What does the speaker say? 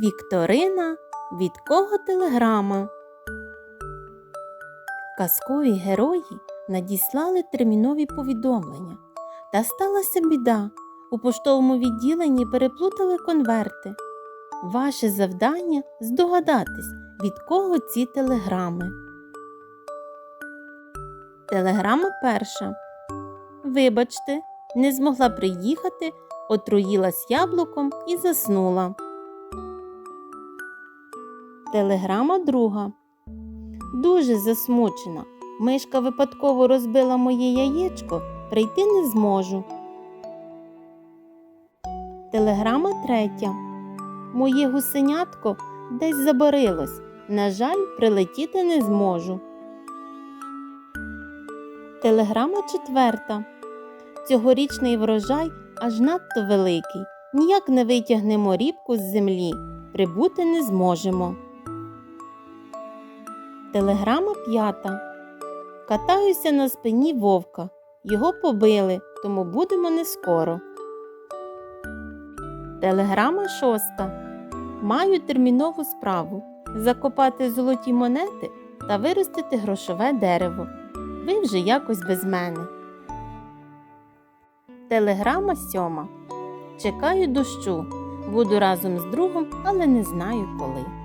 Вікторина від кого телеграма? Казкові герої надіслали термінові повідомлення. Та сталася біда. У поштовому відділенні переплутали конверти. Ваше завдання здогадатись, від кого ці телеграми. Телеграма перша. Вибачте, не змогла приїхати, отруїлась яблуком і заснула. Телеграма друга. Дуже засмучена. Мишка випадково розбила моє яєчко, прийти не зможу. Телеграма третя. Моє гусенятко десь забарилось. На жаль, прилетіти не зможу. Телеграма четверта. Цьогорічний врожай аж надто великий. Ніяк не витягнемо рібку з землі. Прибути не зможемо. Телеграма п'ята. Катаюся на спині вовка. Його побили, тому будемо не скоро. Телеграма шоста. Маю термінову справу закопати золоті монети та виростити грошове дерево. Ви вже якось без мене. Телеграма сьома. Чекаю дощу. Буду разом з другом, але не знаю коли.